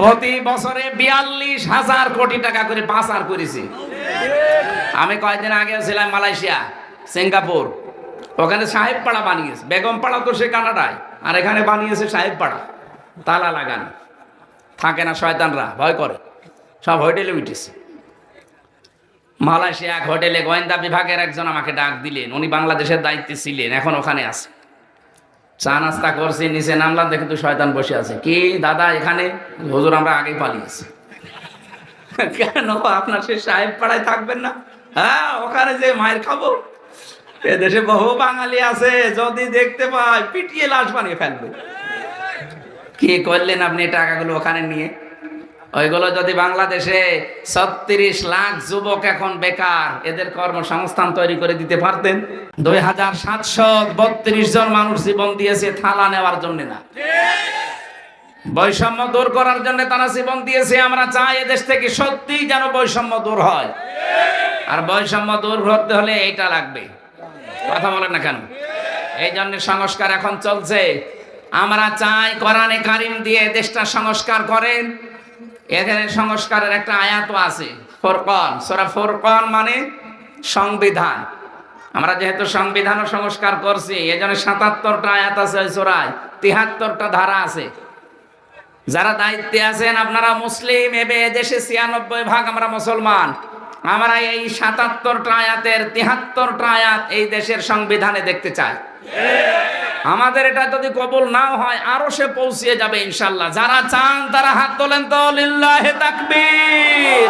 প্রতি বছরে বিয়াল্লিশ হাজার কোটি টাকা করে পাচার করেছি। আমি কয়েকদিন আগে ছিলাম মালয়েশিয়া, সিঙ্গাপুর। ওখানে সাহেব পাড়া বানিয়েছে, বেগম পাড়া তো সে কানাডায়, আর এখানে বানিয়েছে সাহেব পাড়া, তালা লাগান। থাকে না শয়তানরা, ভয় করে। সব হোটেলে উঠেছে। মালয়েশিয়া এক হোটেলে গোয়েন্দা বিভাগের একজন আমাকে ডাক দিলেন, উনি বাংলাদেশের দায়িত্বে ছিলেন, এখন ওখানে আছে। চা নাস্তা করছি, নিচে নামলাম, দেখে তো শয়তান বসে আছে। কি দাদা এখানে? হজুর, আমরা আগেই পালিয়েছি। কেন? আপনার সে সাহেব পাড়ায় থাকবেন না? হ্যাঁ ওখানে যে মায়ের খাব। এ দেশে বহু বাঙালি আছে, যদি দেখতে পায়, পিটিয়ে লাশ বানিয়ে ফেলবে। কি করলেন আপনি টাকাগুলো ওখানে নিয়ে? ওইগুলো যদি বাংলাদেশে ছত্রিশ লাখ যুবক এখন বেকার, এদের কর্মসংস্থান তৈরি করে দিতে পারতেন? দুই হাজার সাতশো বত্রিশ জন মানুষ জীবন দিয়েছে থালা নেওয়ার জন্য না। বৈষম্য দূর করার জন্য তারা জীবন দিয়েছে, আমরা চাই এদেশ থেকে সত্যিই যেন বৈষম্য দূর হয়। আর বৈষম্য দূর করতে হলে এইটা লাগবে। কথা বলেন না কেন? এই জন্য সংস্কার এখন চলছে। আমরা চাই কোরআনে কারিম দিয়ে দেশটা সংস্কার করেন। এখানে সংস্কারের একটা আয়াত আছে, ফোরকন। সোরা ফোরকন মানে সংবিধান। আমরা যেহেতু সংবিধান সংস্কার করছি এই জন্য সাতাত্তরটা আয়াত আছে ওই সোরায়, তিহাত্তরটা ধারা আছে। যারা দায়িত্বে আছেন, আপনারা মুসলিম এবে দেশে ছিয়ানব্বই ভাগ আমরা মুসলমান। আমরা এই সাতাত্তরটা আয়াতের তিহাত্তরটা আয়াত এই দেশের সংবিধানে দেখতে চাই। আমাদের এটা যদি কবুল নাও হয় আরও সে পৌঁছিয়ে যাবে ইনশাল্লাহ। যারা চান তারা হাত তোলেন তো লিল্লাহে তাকবীর।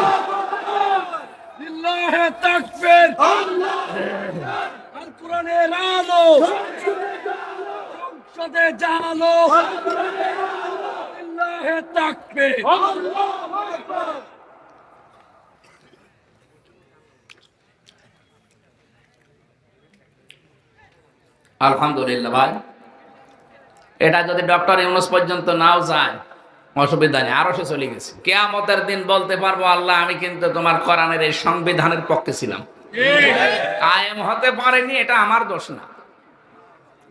লিল্লাহে তাকবীর। আল কোরআনের আলো সংসদে জালো লিল্লাহে তাকবীর। আলহামদুলিল্লাহ ভাই। এটা যদি ডক্টর ইউনুস পর্যন্ত নাও যায় অসুবিধা নেই আরও সে চলে গেছে। কেয়ামতের দিন বলতে পারব আল্লাহ আমি কিন্তু তোমার কোরআনের এই সংবিধানের পক্ষে ছিলাম। কায়েম হতে পারেনি এটা আমার দোষ না।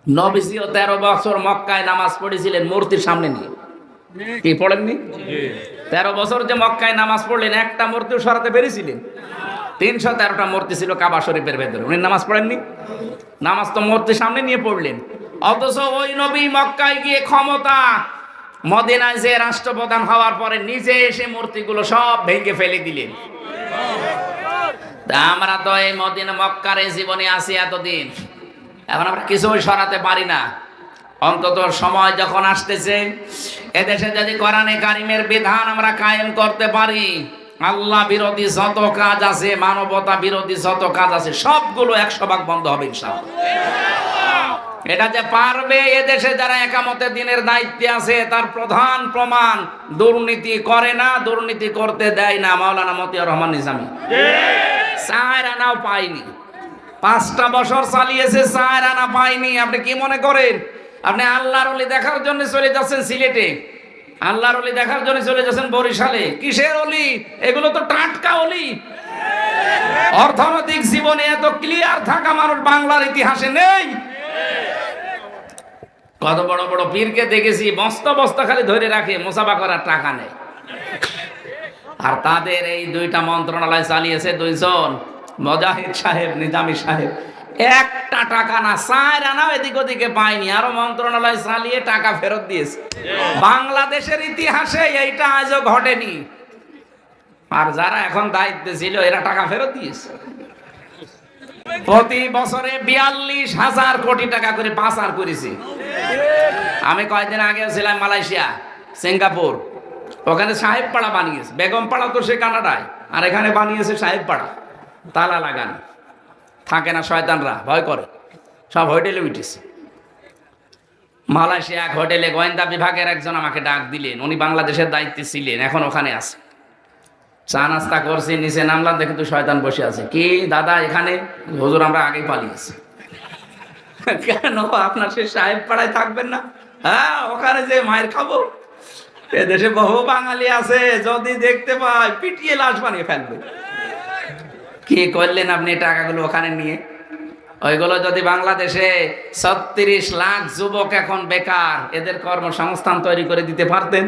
নবিসিও তেরো বছর মক্কায় নামাজ পড়েছিলেন মূর্তির সামনে নিয়ে। কি পড়েননি? তেরো বছর যে মক্কায় নামাজ পড়লেন একটা মূর্তিও সরাতে পেরেছিলেন? তিনশো তেরোটা মূর্তি ছিল কাবা শরীফের ভেতরে। উনি নামাজ পড়েননি? নামাজ তো মূর্তির সামনে নিয়ে পড়লেন। অথচ ওই নবী মক্কায় গিয়ে ক্ষমতা, মদিনায় যে রাষ্ট্রপ্রধান হওয়ার পরে নিজে এসে মূর্তিগুলো সব ভেঙে ফেলে দিলেন। তা আমরা তো এই মদিনা মক্কার এই জীবনে আছি এতদিন। এখন আমরা কিছুই সরাতে পারি না। অন্তত সময় যখন আসতেছে, এদেশে যদি কোরআনে কারিমের বিধান আমরা কায়েম করতে পারি আল্লাহ বিরোধী যত কাজ আছে, মানবতা বিরোধী যত কাজ আছে, সবগুলো একশো ভাগ বন্ধ হবে এটা যে পারবে এদেশে যারা একামতে দিনের দায়িত্বে আছে, তার প্রধান প্রমাণ, দুর্নীতি করে না, দুর্নীতি করতে দেয় না, মাওলানা মতিয়ার রহমান নিজামী। চার আনাও পাইনি পাঁচটা বছর চালিয়েছে চার আনা পাইনি আপনি কি মনে করেন? আপনি আল্লাহর দেখার জন্য চলে যাচ্ছেন সিলেটে। আল্লাহর অলি দেখার জন্য চলে যাচ্ছেন বরিশালে। কিসের অলি? এগুলো তো টাটকা অলি। অর্থনৈতিক জীবনে এত ক্লিয়ার থাকা মানুষ বাংলার ইতিহাসে নেই। কত বড় বড় পীরকে দেখেছি বস্তা বস্তা খালি ধরে রাখে, মোসাফা করার টাকা নেই। আর তাদের এই দুইটা মন্ত্রণালয় চালিয়েছে দুইজন, মজাহিদ সাহেব, নিজামি সাহেব। একটা টাকা না চার আনাও এদিক ওদিকে পায়নি। আরও মন্ত্রণালয় চালিয়ে টাকা ফেরত দিয়েছে। বাংলাদেশের ইতিহাসে এইটা আজও ঘটেনি। আর যারা এখন দায়িত্বে ছিল, এরা টাকা ফেরত দিয়েছে। প্রতি বছরে বিয়াল্লিশ হাজার কোটি টাকা করে পাচার করেছি। আমি কয়েকদিন আগে ছিলাম মালয়েশিয়া, সিঙ্গাপুর। ওখানে সাহেব পাড়া বানিয়েছে। বেগম পাড়া তো সে কানাডায়, আর এখানে বানিয়েছে সাহেব পাড়া তালা লাগান। থাকে না শয়তানরা, ভয় করে। সব হোটেলে উঠেছে। মালয়েশিয়া এক হোটেলে গোয়েন্দা বিভাগের একজন আমাকে ডাক দিলেন। উনি বাংলাদেশের দায়িত্বে ছিলেন, এখন ওখানে আছে। চা নাস্তা করছি, নিচে নামলাম, দেখে তো শয়তান বসে আছে। কি দাদা এখানে? হুজুর, আমরা আগেই পালিয়েছি। কেন? আপনার সে সাহেব পাড়ায় থাকবেন না? হ্যাঁ ওখানে যে মায়ের খাব। এ দেশে বহু বাঙালি আছে, যদি দেখতে পাই পিটিয়ে লাশ বানিয়ে ফেলবে। কি করলেন আপনি টাকাগুলো ওখানে নিয়ে? ওইগুলো যদি বাংলাদেশে ছত্রিশ লাখ যুবক এখন বেকার, এদের কর্মসংস্থান তৈরি করে দিতে পারতেন?